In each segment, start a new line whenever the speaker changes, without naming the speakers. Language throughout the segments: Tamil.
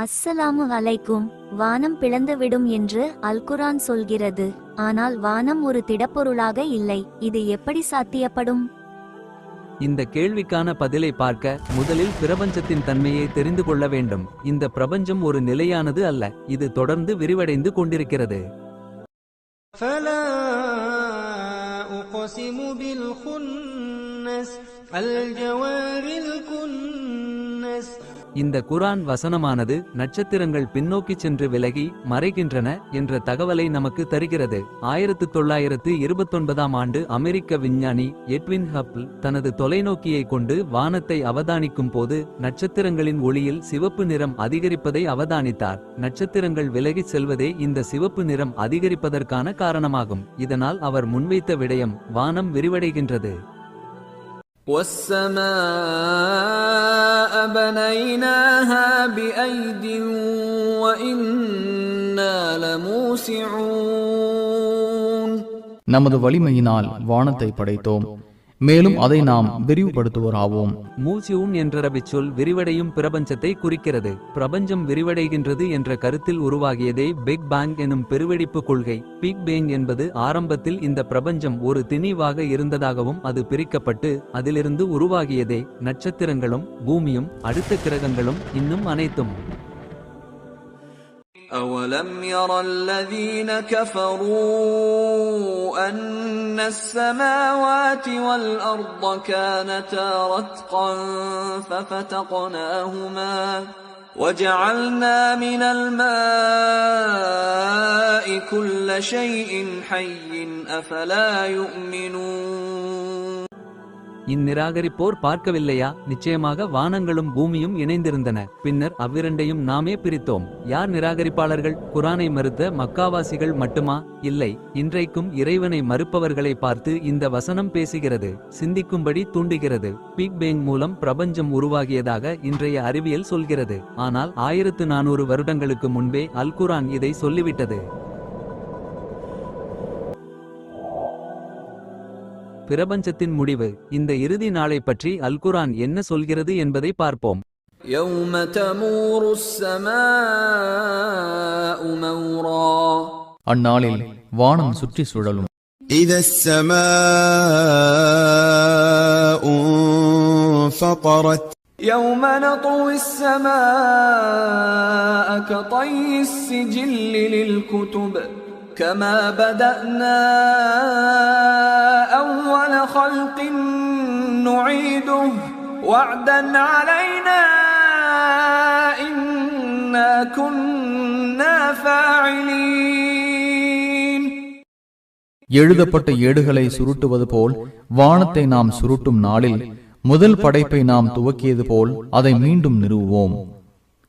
அஸ்ஸலாமு அலைக்கும் வானம் பிளந்துவிடும் என்று அல்குரான் சொல்கிறது ஆனால் வானம் ஒரு திடப்பொருளாக இல்லை இது எப்படி சாத்தியப்படும்
இந்த கேள்விக்கான பதிலை பார்க்க முதலில் பிரபஞ்சத்தின் தன்மையை தெரிந்து கொள்ள வேண்டும் இந்த பிரபஞ்சம் ஒரு நிலையானது அல்ல இது தொடர்ந்து விரிவடைந்து கொண்டிருக்கிறது
فلا أقسم بالخنس الجوار الكنس
இந்த குரான் வசனமானது நட்சத்திரங்கள் பின்னோக்கிச் சென்று விலகி மறைகின்றன என்ற தகவலை நமக்கு தருகிறது. ஆயிரத்து தொள்ளாயிரத்து இருபத்தொன்பதாம் ஆண்டு அமெரிக்க விஞ்ஞானி எட்வின் ஹப்ல் தனது தொலைநோக்கியை கொண்டு வானத்தை அவதானிக்கும் போது நட்சத்திரங்களின் ஒளியில் சிவப்பு நிறம் அதிகரிப்பதை அவதானித்தார். நட்சத்திரங்கள் விலகிச் செல்வதே இந்த சிவப்பு நிறம் அதிகரிப்பதற்கான காரணமாகும். இதனால் அவர் முன்வைத்த விடயம் வானம் விரிவடைகின்றது.
والسماء بنيناها بأيد وإنا لموسعون
நமது வலிமையினால் வானத்தை படைத்தோம் மேலும் அதை நாம் விரிவுபடுத்துவோராவோம்.
மூசியூன் என்ற ரபிச்சொல் விரிவடையும் பிரபஞ்சத்தை குறிக்கிறது. பிரபஞ்சம் விரிவடைகின்றது என்ற கருத்தில் உருவாகியதே பிக் பேங் எனும் பெருவெடிப்பு கொள்கை. பிக் பேங் என்பது ஆரம்பத்தில் இந்த பிரபஞ்சம் ஒரு திணிவாக இருந்ததாகவும் அது பிரிக்கப்பட்டு அதிலிருந்து உருவாகியதே நட்சத்திரங்களும் பூமியும் அடுத்த கிரகங்களும் இன்னும் அனைத்தும்.
أولم ير الذين كفروا أن السماوات والأرض كانتا رتقا ففتقناهما وجعلنا من الماء كل شيء حي أفلا يؤمنون
இந்நிராகரிப்போர் பார்க்கவில்லையா? நிச்சயமாக வானங்களும் பூமியும் இணைந்திருந்தன. பின்னர் அவ்விரண்டையும் நாமே பிரித்தோம். யார் நிராகரிப்பாளர்கள்? குரானை மறுத்த மக்காவாசிகள் மட்டுமா? இல்லை. இன்றைக்கும் இறைவனை மறுப்பவர்களை பார்த்து இந்த வசனம் பேசுகிறது சிந்திக்கும்படி தூண்டுகிறது. பிக் பேங் மூலம் பிரபஞ்சம் உருவாகியதாக இன்றைய அறிவியல் சொல்கிறது. ஆனால் ஆயிரத்து நானூறு வருடங்களுக்கு முன்பே அல் குரான் இதை சொல்லிவிட்டது. பிரபஞ்சத்தின் முடிவு இந்த இறுதி நாளை பற்றி அல் குரான் என்ன சொல்கிறது என்பதை பார்ப்போம்
يوم تمور السماء مورا
அந்நாளில் வானம் சுற்றி சுழலும்
إذا السماء انفطرت
يوم نطوي السماء كطي السجل للكتب كما بدأنا أول خلق نعيده وعدا علينا إنا كنا فاعلين
எழுதப்பட்ட ஏடுகளை சுருட்டுவது போல் வானத்தை நாம் சுருட்டும் நாளில் முதல் படைப்பை நாம் துவக்கியது போல் அதை மீண்டும் நிறுவுவோம்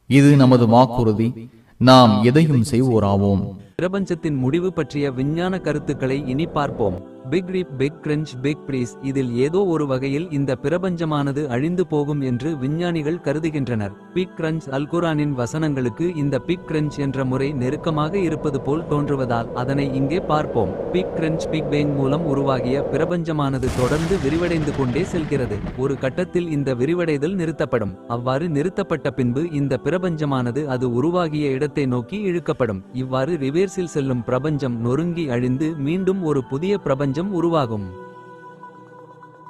இது நமது வாக்குறுதி நாம் எதையும் செய்வோராவோம்
பிரபஞ்சத்தின் முடிவு பற்றிய விஞ்ஞான கருத்துக்களை இனி பார்ப்போம் Big rip big crunch big freeze இதில் ஏதோ ஒரு வகையில் இந்த பிரபஞ்சமானது அழிந்து போகும் என்று விஞ்ஞானிகள் கருதுகின்றனர். பிக் கிரன்ச் அல்குரானின் வசனங்களுக்கு இந்த பிக் கிரன்ச் என்ற முறை நெருக்கமாக இருப்பது போல் தோன்றுவதால் அதனை இங்கே பார்ப்போம். பிக் கிரன்ச் பிக் பேங் மூலம் உருவாகிய பிரபஞ்சமானது தொடர்ந்து விரிவடைந்து கொண்டே செல்கிறது. ஒரு கட்டத்தில் இந்த விரிவடைதல் நிறுத்தப்படும். அவ்வாறு நிறுத்தப்பட்ட பின்பு இந்த பிரபஞ்சமானது அது உருவாகிய இடத்தை நோக்கி இழுக்கப்படும். இவ்வாறு ரிவேர்ஸில் செல்லும் பிரபஞ்சம் நொறுங்கி அழிந்து மீண்டும் ஒரு புதிய பிரபஞ்சம் உருவாகும்.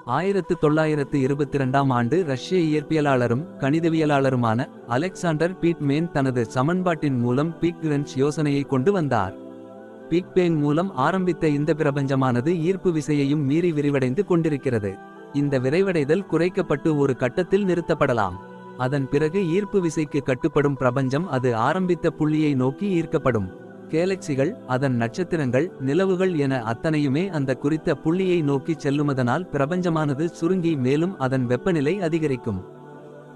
ஆயிரத்து தொள்ளாயிரத்து இருபத்தி இரண்டாம் ஆண்டு ரஷ்ய இயற்பியலாளரும் கணிதவியலாளருமான அலெக்சாண்டர் பீட்மேன் தனது சமன்பாட்டின் மூலம் பீக் யோசனையை கொண்டு வந்தார். பீக்பேங் மூலம் ஆரம்பித்த இந்த பிரபஞ்சமானது ஈர்ப்பு விசையையும் மீறி விரிவடைந்து கொண்டிருக்கிறது. இந்த விரைவடைதல் குறைக்கப்பட்டு ஒரு கட்டத்தில் நிறுத்தப்படலாம். அதன் பிறகு ஈர்ப்பு விசைக்கு கட்டுப்படும் பிரபஞ்சம் அது ஆரம்பித்த புள்ளியை நோக்கி ஈர்க்கப்படும். கேலக்சிகள் அதன் நட்சத்திரங்கள் நிலவுகள் என அத்தனையுமே அந்த குறித்த புள்ளியை நோக்கிச் செல்லுமதனால் பிரபஞ்சமானது சுருங்கி மேலும் அதன் வெப்பநிலை அதிகரிக்கும்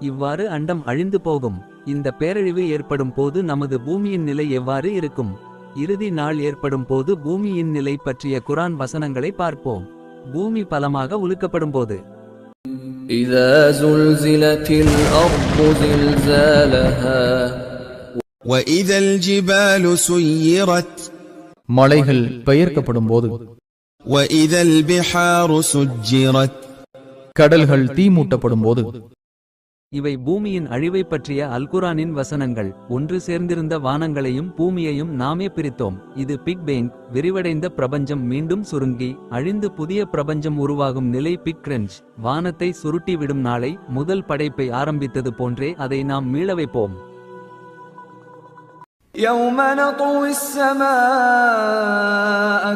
இவ்வாறு அண்டம் அழிந்து போகும் இந்த பேரழிவு ஏற்படும் போது நமது பூமியின் நிலை எவ்வாறு இருக்கும் இறுதி நாள் ஏற்படும் போது பூமியின் நிலை பற்றிய குரான் வசனங்களை பார்ப்போம் பூமி பலமாக உலுக்கப்படும் போது
إذا زلزلت الأرض زلزالها
وإذا الجبال سيرت
மலைகள் பெயர்க்கப்படும் போது கடல்கள் தீமூட்டப்படும் போது
இவை பூமியின் அழிவை பற்றிய அல்குரானின் வசனங்கள். ஒன்று சேர்ந்திருந்த வானங்களையும் பூமியையும் நாமே பிரித்தோம். இது பிக் பேங் விரிவடைந்த பிரபஞ்சம் மீண்டும் சுருங்கி அழிந்து புதிய பிரபஞ்சம் உருவாகும் நிலை பிக் கிரெஞ்ச். வானத்தை சுருட்டிவிடும் நாளை முதல் படைப்பை ஆரம்பித்தது போன்றே அதை நாம் மீள வைப்போம்.
يوم نطوي السماء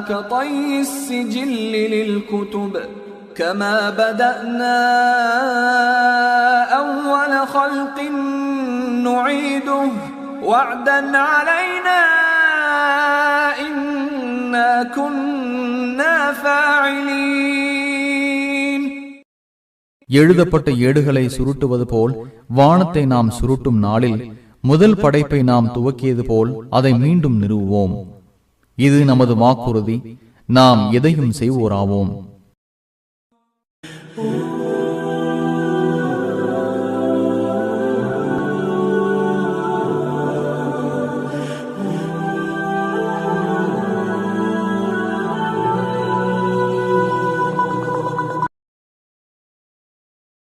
كطي السجل للكتب كما بدأنا أول خلق نعيده وعدا علينا إنا كنا فاعلين
எழுதப்பட்ட ஏடுகளை சுருட்டுவது போல் வானத்தை நாம் சுருட்டும் நாளில் முதல் படைப்பை நாம் துவக்கியது போல் அதை மீண்டும் நிறுவுவோம். இது நமது வாக்குறுதி. நாம் எதையும் செய்வோராவோம்.
Oh